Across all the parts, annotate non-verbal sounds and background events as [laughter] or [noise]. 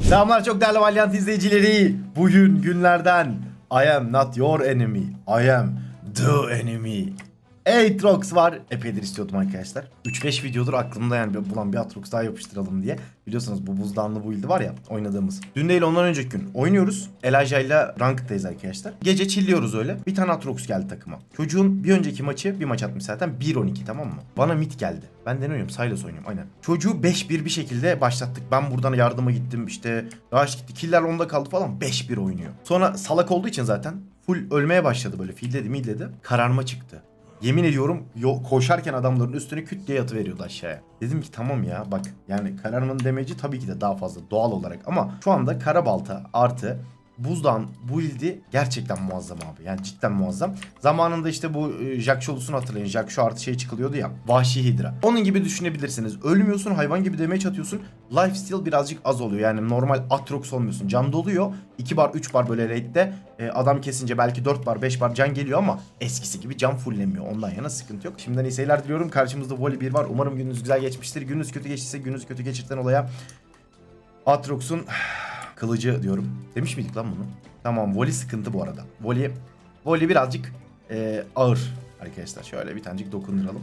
Selamlar çok değerli Valiant izleyicileri. Bugün günlerden I am not your enemy. I am the enemy. Aatrox var. Epeydir istiyordum arkadaşlar. 3-5 videodur aklımda yani bulan bir Aatrox daha yapıştıralım diye. Biliyorsunuz bu buzdağınlı build'i var ya oynadığımız. Dün değil ondan önceki gün oynuyoruz. Elijah ile Ranked'dayız arkadaşlar. Gece chilliyoruz öyle. Bir tane Aatrox geldi takıma. Çocuğun bir önceki maçı bir maç atmış zaten 1-12 tamam mı? Bana mid geldi. Ben de ne oynuyorum? Silas oynuyorum aynen. Çocuğu 5-1 bir şekilde başlattık. Ben buradan yardıma gittim işte. Rush gitti. Killer onda kaldı falan. 5-1 oynuyor. Sonra salak olduğu için zaten full ölmeye başladı böyle. Filledi milledi. Kararma çıktı. Yemin ediyorum yo- koşarken adamların üstüne küt diye veriyordu aşağıya. Dedim ki tamam ya bak yani kararmanın demeci tabii ki de daha fazla doğal olarak ama şu anda kara balta artı Buzdağ'ın build'i gerçekten muazzam abi. Yani cidden muazzam. Zamanında işte bu e, Jack Sholus'unu hatırlayın. Jack şu artı şey çıkılıyordu ya. Vahşi Hidra. Onun gibi düşünebilirsiniz. Ölmüyorsun hayvan gibi damage atıyorsun. Lifesteal birazcık az oluyor. Yani normal Atrox olmuyorsun. Can doluyor. 2 bar 3 bar böyle raid'de e, adam kesince belki 4 bar 5 bar can geliyor ama eskisi gibi can fulllemiyor. Ondan yana sıkıntı yok. Şimdiden iyi seyirler diliyorum. Karşımızda Volley 1 var. Umarım gününüz güzel geçmiştir. Gününüz kötü geçtiyse gününüz kötü geçirten olaya Atrox'un kılıcı diyorum. Demiş miydik lan bunu? Tamam Volley sıkıntı bu arada. Volley, Volley birazcık e, ağır arkadaşlar. Şöyle bir tanecik dokunduralım.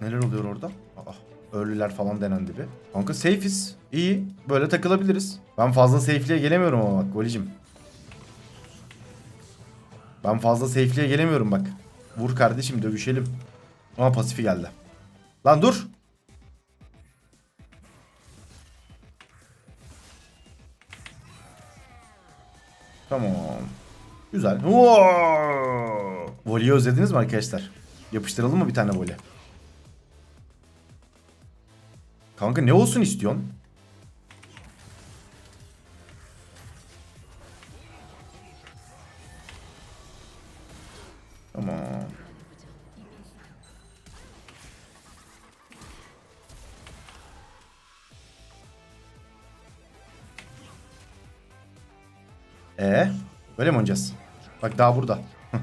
Neler oluyor orada? Aa, Early'ler falan denendi bir. Kanka safe'iz. İyi. Böyle takılabiliriz. Ben fazla safe'liğe gelemiyorum ama bak Voli'cim. Ben fazla safe'liğe gelemiyorum bak. Vur kardeşim dövüşelim. Ama pasifi geldi. Lan dur. Tamam. Güzel. Voleyi özlediniz mi arkadaşlar? Yapıştıralım mı bir tane voley? Kanka ne olsun istiyorsun? Oynayacağız? Bak daha burada. [laughs]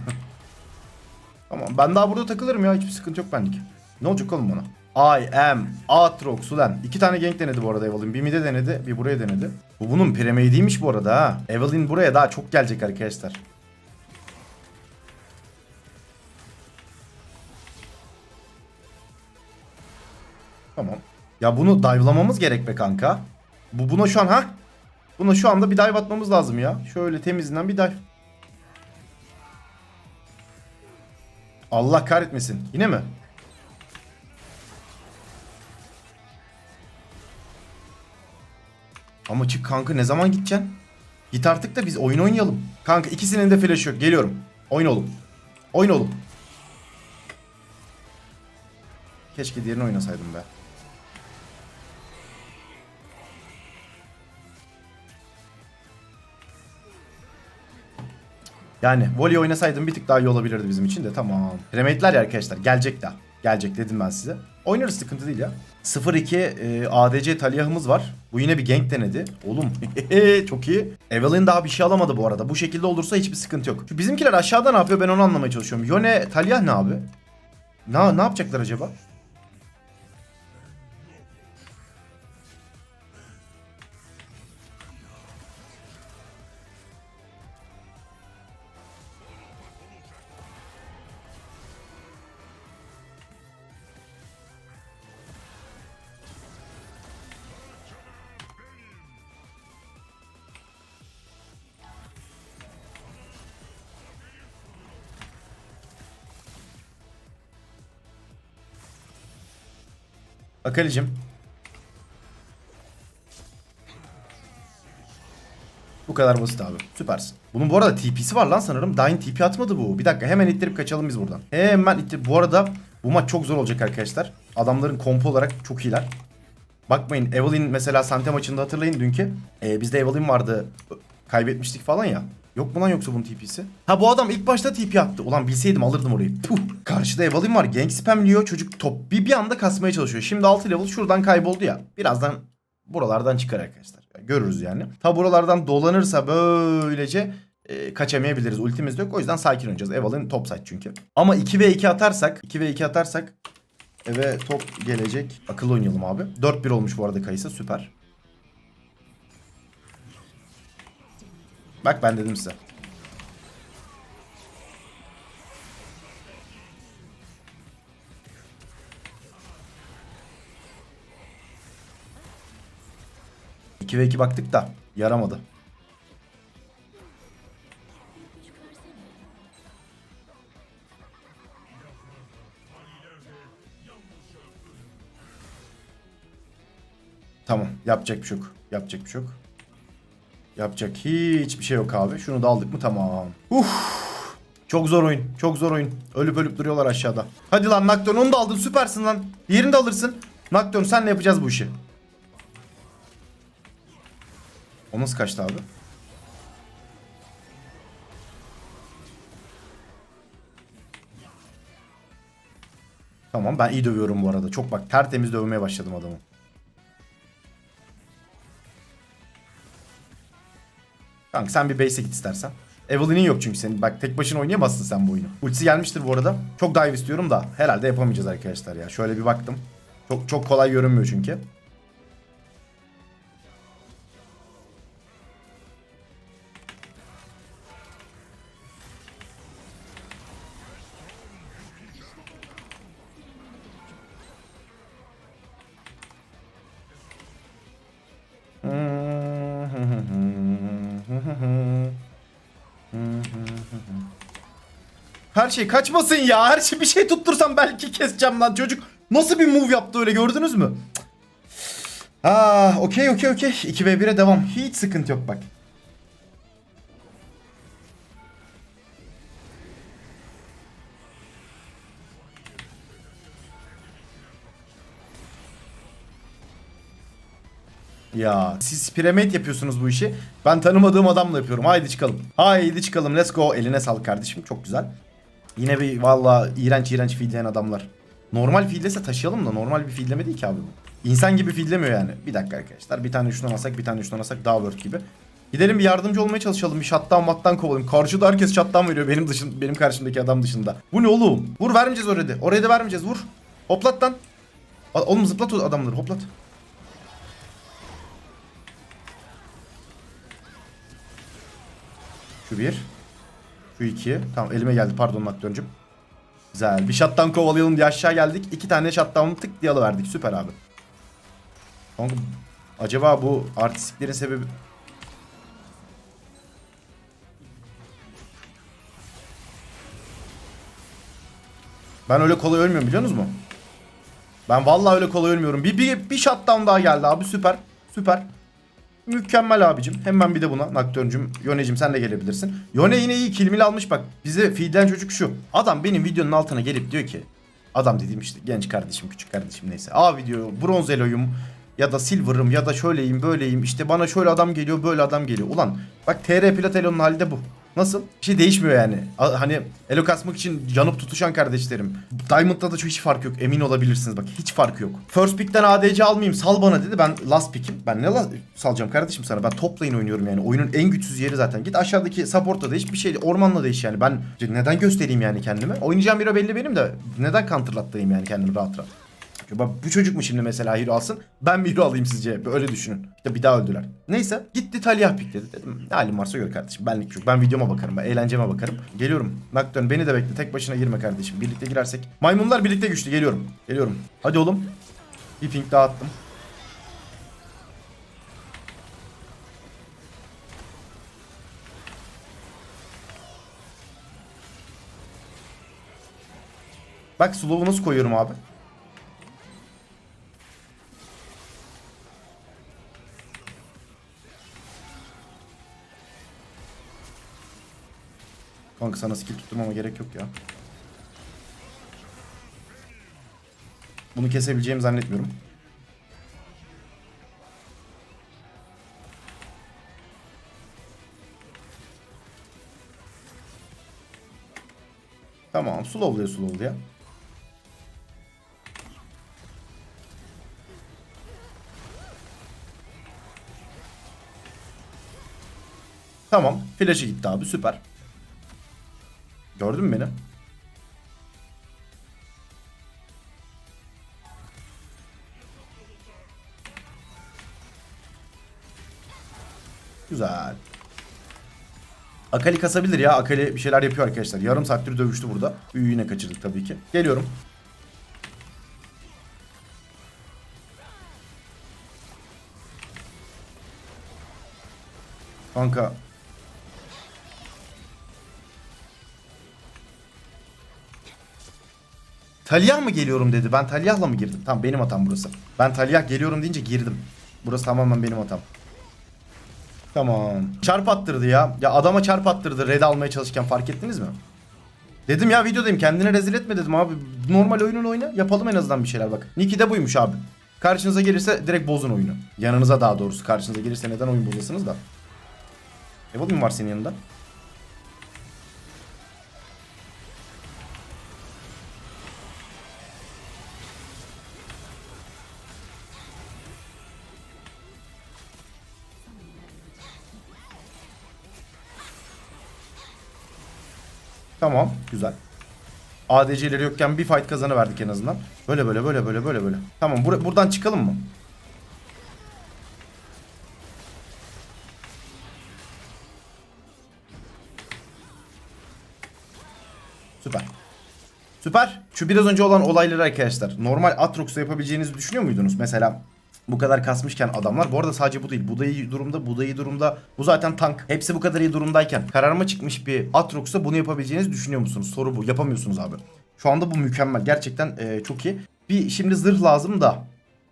tamam ben daha burada takılırım ya hiçbir sıkıntı yok benlik. Ne olacak oğlum bana? I am Aatrox ulan. İki tane gank denedi bu arada Evelyn. Bir mide denedi, bir buraya denedi. Bu bunun premade'iymiş bu arada ha. Evelyn buraya daha çok gelecek arkadaşlar. Tamam. Ya bunu dive'lamamız gerek be kanka. Bu buna şu an ha? Buna şu anda bir dive atmamız lazım ya. Şöyle temizinden bir dive. Allah kahretmesin. Yine mi? Ama çık kanka ne zaman gideceksin? Git artık da biz oyun oynayalım. Kanka ikisinin de flash yok. Geliyorum. Oyun oğlum. Oyun oğlum. Keşke diğerini oynasaydım be. Yani volley oynasaydım bir tık daha iyi olabilirdi bizim için de tamam. Remade'ler ya arkadaşlar gelecek daha. Gelecek dedim ben size. Oynarız sıkıntı değil ya. 0-2 e, ADC Taliyah'ımız var. Bu yine bir gank denedi. Oğlum [laughs] çok iyi. Evelyn daha bir şey alamadı bu arada. Bu şekilde olursa hiçbir sıkıntı yok. Şu bizimkiler aşağıda ne yapıyor ben onu anlamaya çalışıyorum. Yone Taliyah ne abi? Ne, ne yapacaklar acaba? Akalicim. Bu kadar basit abi. Süpersin. Bunun bu arada TP'si var lan sanırım. Dying TP atmadı bu. Bir dakika hemen ittirip kaçalım biz buradan. Hemen ittirip. Bu arada bu maç çok zor olacak arkadaşlar. Adamların kompo olarak çok iyiler. Bakmayın Evelyn mesela Sante maçında hatırlayın dünkü. Ee, bizde Evelyn vardı. Kaybetmiştik falan ya. Yok mu lan yoksa bunun TP'si? Ha bu adam ilk başta TP attı. Ulan bilseydim alırdım orayı. Puh. Karşıda Evelyn var. Gank spamliyor. Çocuk top bir, bir anda kasmaya çalışıyor. Şimdi 6 level şuradan kayboldu ya. Birazdan buralardan çıkar arkadaşlar. Görürüz yani. Ta buralardan dolanırsa böylece e, kaçamayabiliriz. Ultimiz de yok. O yüzden sakin oynayacağız. Evelyn top side çünkü. Ama 2 ve 2 atarsak 2 ve 2 atarsak eve top gelecek. Akıl oynayalım abi. 4-1 olmuş bu arada Kayısı. Süper. Bak ben dedim size. İki ve iki baktık da yaramadı. Tamam. Yapacak bir şey yok. Yapacak bir şey yok. Yapacak hiçbir şey yok abi. Şunu da aldık mı tamam. Uf. Çok zor oyun. Çok zor oyun. Ölüp ölüp duruyorlar aşağıda. Hadi lan Nocturne onu da aldın. Süpersin lan. Diğerini de alırsın. Nocturne senle yapacağız bu işi. O nasıl kaçtı abi? Tamam ben iyi dövüyorum bu arada. Çok bak tertemiz dövmeye başladım adamı. Kanka sen bir base'e git istersen. Evelyn'in yok çünkü senin. Bak tek başına oynayamazsın sen bu oyunu. Ultisi gelmiştir bu arada. Çok dive istiyorum da herhalde yapamayacağız arkadaşlar ya. Şöyle bir baktım. Çok çok kolay görünmüyor çünkü. Her şey kaçmasın ya. Her şey bir şey tuttursam belki keseceğim lan çocuk. Nasıl bir move yaptı öyle gördünüz mü? Ah okey okey okey. 2v1'e devam. Hiç sıkıntı yok bak. Ya siz piramit yapıyorsunuz bu işi. Ben tanımadığım adamla yapıyorum. Haydi çıkalım. Haydi çıkalım. Let's go. Eline sağlık kardeşim. Çok güzel. Yine bir valla iğrenç iğrenç feedleyen adamlar. Normal feedlese taşıyalım da normal bir feedleme değil ki abi bu. İnsan gibi feedlemiyor yani. Bir dakika arkadaşlar. Bir tane şundan alsak bir tane şundan alsak daha worth gibi. Gidelim bir yardımcı olmaya çalışalım. Bir shutdown mattan kovalayalım. Karşıda herkes shutdown veriyor benim dışın, benim karşımdaki adam dışında. Bu ne oğlum? Vur vermeyeceğiz oraya da. Oraya vermeyeceğiz. Vur. Hoplat lan. Oğlum zıplat o adamları. Hoplat. Şu bir. Şu iki. Tamam elime geldi pardon Nocturne'cum. Güzel. Bir shutdown kovalayalım diye aşağı geldik. İki tane shutdown'u tık diye alıverdik. Süper abi. Kanka, acaba bu artistliklerin sebebi... Ben öyle kolay ölmüyorum biliyor musunuz mu? Ben vallahi öyle kolay ölmüyorum. Bir, bir, bir shutdown daha geldi abi süper. Süper. Mükemmel abicim. Hemen bir de buna Nocturne'cum, Yone'cim sen de gelebilirsin. Yone yine iyi kilmil almış bak. Bize feedlen çocuk şu. Adam benim videonun altına gelip diyor ki. Adam dediğim işte genç kardeşim, küçük kardeşim neyse. Abi diyor bronz eloyum ya da silver'ım ya da şöyleyim böyleyim. İşte bana şöyle adam geliyor böyle adam geliyor. Ulan bak TR Plat Elo'nun hali de bu. Nasıl? Bir şey değişmiyor yani. Hani elo kasmak için yanıp tutuşan kardeşlerim. Diamond'da da hiç fark yok. Emin olabilirsiniz bak. Hiç fark yok. First pick'ten ADC almayayım. Sal bana dedi. Ben last pick'im. Ben ne la- salacağım kardeşim sana? Ben top lane oynuyorum yani. Oyunun en güçsüz yeri zaten. Git aşağıdaki support'ta değiş. Bir şey ormanla değiş yani. Ben neden göstereyim yani kendimi? Oynayacağım hero belli benim de. Neden counterlattayım yani kendimi rahat rahat? Bu çocuk mu şimdi mesela hero alsın? Ben mi hero alayım sizce? Öyle düşünün. İşte bir daha öldüler. Neyse gitti Talia pikledi dedim. Ne halim varsa gör kardeşim. Benlik yok. Ben videoma bakarım. Ben eğlenceme bakarım. Geliyorum. Nocturne beni de bekle. Tek başına girme kardeşim. Birlikte girersek. Maymunlar birlikte güçlü. Geliyorum. Geliyorum. Hadi oğlum. Bir ping daha attım. Bak slow'u nasıl koyuyorum abi? Kanka sana skill tutturmama gerek yok ya. Bunu kesebileceğimi zannetmiyorum. Tamam, slowluya slowluya. Tamam, flash'ı gitti abi, süper. Gördün mü beni? Güzel. Akali kasabilir ya. Akali bir şeyler yapıyor arkadaşlar. Yarım saattir dövüştü burada. Büyüyü yine kaçırdık tabii ki. Geliyorum. Kanka. Talyah mı geliyorum dedi. Ben Talyah'la mı girdim? Tamam benim hatam burası. Ben Talyah geliyorum deyince girdim. Burası tamamen benim hatam. Tamam. Çarp attırdı ya. Ya adama çarp attırdı red almaya çalışırken fark ettiniz mi? Dedim ya videodayım kendine rezil etme dedim abi. Normal oyunun oyna yapalım en azından bir şeyler bak. Niki de buymuş abi. Karşınıza gelirse direkt bozun oyunu. Yanınıza daha doğrusu karşınıza gelirse neden oyun bozasınız da. Evolve var senin yanında? Tamam, güzel. ADC'leri yokken bir fight kazanıverdik en azından. Böyle böyle böyle böyle böyle böyle. Tamam, bur buradan çıkalım mı? Süper. Süper. Şu biraz önce olan olayları arkadaşlar. Normal Atrox'ta yapabileceğinizi düşünüyor muydunuz? Mesela bu kadar kasmışken adamlar. Bu arada sadece bu değil. Bu da iyi durumda, bu da iyi durumda. Bu zaten tank. Hepsi bu kadar iyi durumdayken kararıma çıkmış bir Atrox'ta bunu yapabileceğinizi düşünüyor musunuz? Soru bu. Yapamıyorsunuz abi. Şu anda bu mükemmel. Gerçekten e, çok iyi. Bir şimdi zırh lazım da.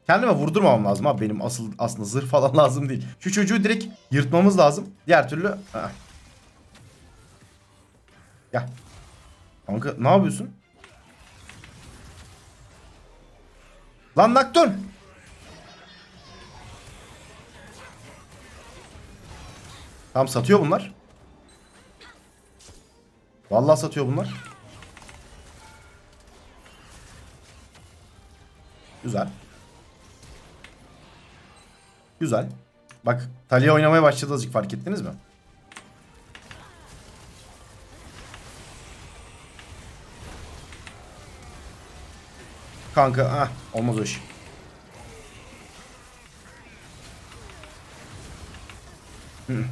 Kendime vurdurmamam lazım abi. Benim asıl aslında zırh falan [laughs] lazım değil. Şu çocuğu direkt yırtmamız lazım. Diğer türlü... Heh. Gel. Kanka ne yapıyorsun? Lan Nocturne! Tamam satıyor bunlar. Vallahi satıyor bunlar. Güzel. Güzel. Bak Talia oynamaya başladı azıcık fark ettiniz mi? Kanka ah olmaz o iş. Hı.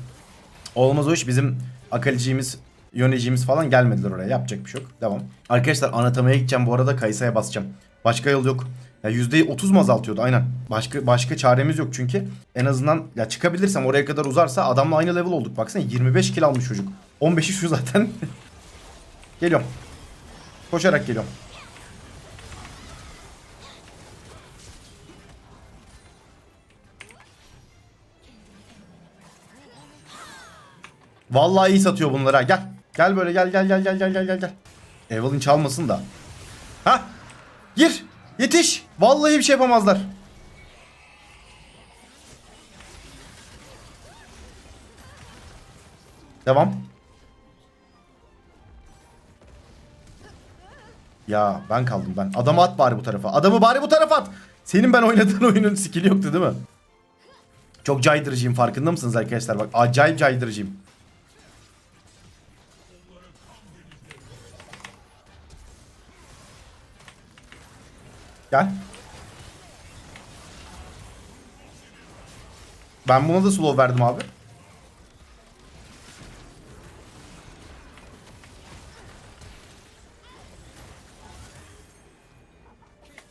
Olmaz o iş. Bizim akaliciğimiz, yöneticiğimiz falan gelmediler oraya. Yapacak bir şey yok. Devam. Arkadaşlar anatomiye gideceğim. Bu arada Kayısa'ya basacağım. Başka yol yok. Ya %30 mu azaltıyordu aynen. Başka başka çaremiz yok çünkü. En azından ya çıkabilirsem oraya kadar uzarsa adamla aynı level olduk. Baksana 25 kill almış çocuk. 15'i şu zaten. [laughs] geliyorum. Koşarak geliyorum. Vallahi iyi satıyor bunlara. Gel. Gel böyle gel gel gel gel gel gel gel gel. Evelyn çalmasın da. Ha? Gir. Yetiş. Vallahi bir şey yapamazlar. Devam. Ya ben kaldım ben. Adamı at bari bu tarafa. Adamı bari bu tarafa at. Senin ben oynadığın [laughs] oyunun skill'i yoktu değil mi? Çok caydırıcıyım farkında mısınız arkadaşlar? Bak acayip caydırıcıyım. Gel. Ben buna da slow verdim abi.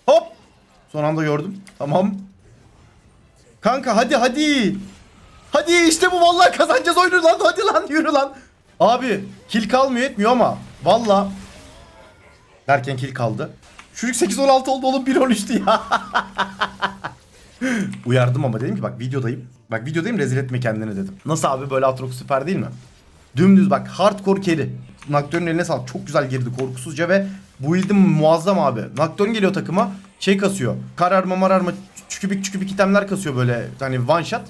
Hop. Son anda gördüm. Tamam. Kanka hadi hadi. Hadi işte bu vallahi kazanacağız oyunu lan. [laughs] Hadi lan yürü lan. Abi kill kalmıyor etmiyor ama valla derken kill kaldı. Çocuk 8-16 oldu oğlum 1-13'tü ya. [laughs] Uyardım ama dedim ki bak videodayım. Bak videodayım rezil etme kendini dedim. Nasıl abi böyle Atrox süper değil mi? Dümdüz bak hardcore carry. Nocturne'un eline sağlık. Çok güzel girdi korkusuzca ve bu build'im muazzam abi. Nocturne geliyor takıma şey kasıyor. Kararma mararma çükübik çükübik itemler kasıyor böyle hani one shot.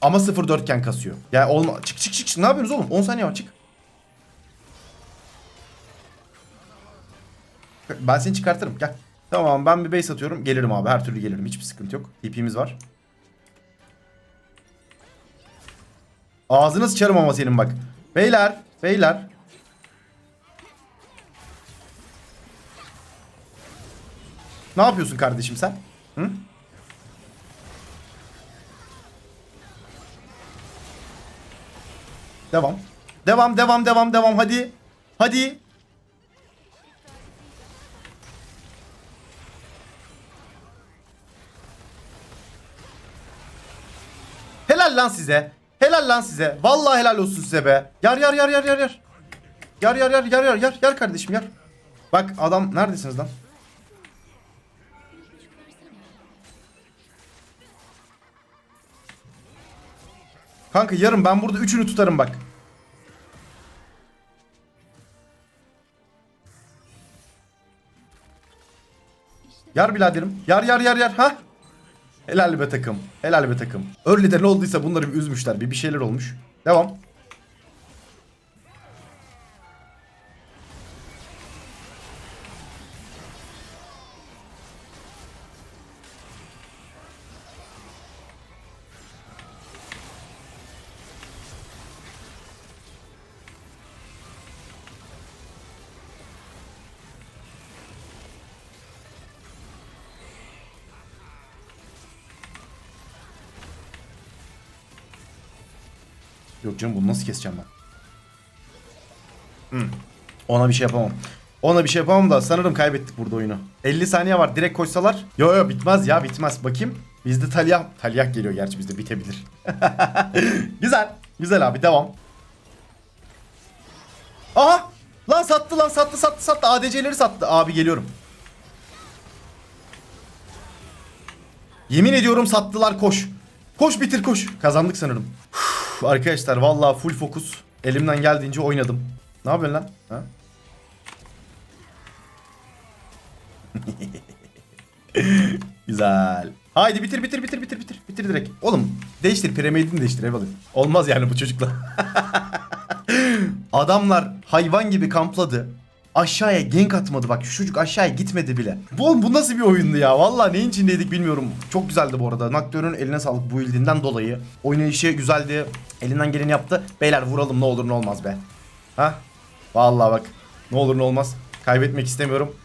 Ama 0-4 iken kasıyor. Yani olma çık çık çık. ne yapıyorsunuz oğlum? 10 saniye var çık. Ben seni çıkartırım gel. Tamam ben bir base atıyorum. Gelirim abi her türlü gelirim. Hiçbir sıkıntı yok. TP'miz var. Ağzını sıçarım ama senin bak. Beyler. Beyler. Ne yapıyorsun kardeşim sen? Hı? Devam. Devam devam devam devam hadi. Hadi. Lan size. Helal lan size. Vallahi helal olsun size be. Yar yar yar yar yar yar. Yar yar yar yar yar yar yar kardeşim yar. Bak adam neredesiniz lan? Kanka yarın ben burada üçünü tutarım bak. Yar biraderim. Yar yar yar yar. Ha? Helal be takım. Helal be takım. Early'de ne olduysa bunları bir üzmüşler. Bir bir şeyler olmuş. Devam. Yok canım bunu nasıl keseceğim ben? Hmm. Ona bir şey yapamam. Ona bir şey yapamam da sanırım kaybettik burada oyunu. 50 saniye var direkt koysalar. Yo yo bitmez ya bitmez. Bakayım. Bizde Talyah, Talyah geliyor gerçi bizde bitebilir. [laughs] güzel. Güzel abi devam. Aha! Lan sattı lan sattı sattı sattı. ADC'leri sattı. Abi geliyorum. Yemin ediyorum sattılar koş. Koş bitir koş. Kazandık sanırım. Arkadaşlar vallahi full fokus. Elimden geldiğince oynadım. Ne yapıyorsun lan? Ha? [laughs] Güzel. Haydi bitir bitir bitir bitir bitir. Bitir direkt. Oğlum değiştir piramidini değiştir eyvallah. Olmaz yani bu çocukla. [laughs] Adamlar hayvan gibi kampladı. Aşağıya gank atmadı bak şu çocuk aşağıya gitmedi bile. Bu, bu nasıl bir oyundu ya? Vallahi neyin içindeydik bilmiyorum. Çok güzeldi bu arada. Naktör'ün eline sağlık bu ildiğinden dolayı. Oynayışı güzeldi. Elinden geleni yaptı. Beyler vuralım ne olur ne olmaz be. Ha? Vallahi bak. Ne olur ne olmaz. Kaybetmek istemiyorum.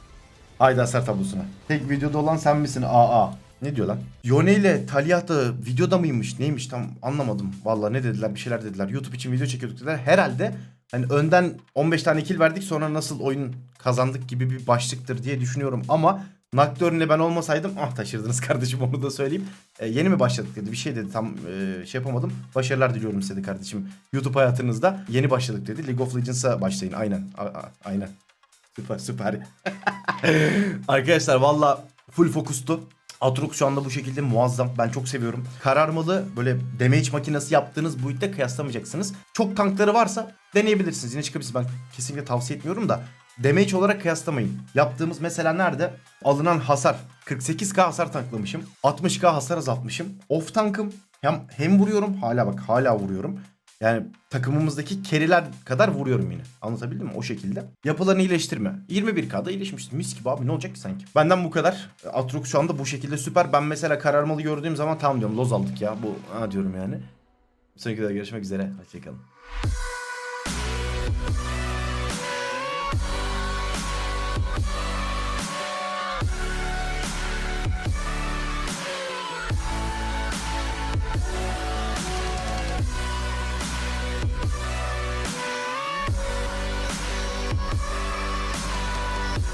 Haydi hasar tablosuna. Tek videoda olan sen misin? Aa. Ne diyor lan? Yone ile Talyah da videoda mıymış? Neymiş tam anlamadım. Vallahi ne dediler? Bir şeyler dediler. YouTube için video çekiyorduk dediler. Herhalde hani önden 15 tane kill verdik sonra nasıl oyun kazandık gibi bir başlıktır diye düşünüyorum ama Nocturne'le ben olmasaydım ah taşırdınız [laughs] kardeşim onu da söyleyeyim. E, yeni mi başladık dedi bir şey dedi tam e, şey yapamadım. Başarılar diliyorum size de kardeşim. YouTube hayatınızda yeni başladık dedi. League of Legends'a başlayın aynen. A- a- aynen. Süper süper. [laughs] Arkadaşlar valla full fokustu. Atrox şu anda bu şekilde muazzam. Ben çok seviyorum. Kararmalı böyle damage makinesi yaptığınız build'de kıyaslamayacaksınız. Çok tankları varsa deneyebilirsiniz. Yine çıkabilirsiniz. Ben kesinlikle tavsiye etmiyorum da. Damage olarak kıyaslamayın. Yaptığımız mesela nerede? Alınan hasar. 48k hasar tanklamışım. 60k hasar azaltmışım. Off tankım. Hem, hem vuruyorum. Hala bak hala vuruyorum. Yani takımımızdaki keriler kadar vuruyorum yine. Anlatabildim mi? O şekilde. Yapılarını iyileştirme. 21K'da iyileşmiştim. Mis gibi abi ne olacak ki sanki? Benden bu kadar. Atrox şu anda bu şekilde süper. Ben mesela kararmalı gördüğüm zaman tamam diyorum. Loz aldık ya. Bu ha diyorum yani. Bir sonraki videoda görüşmek üzere. Hoşçakalın.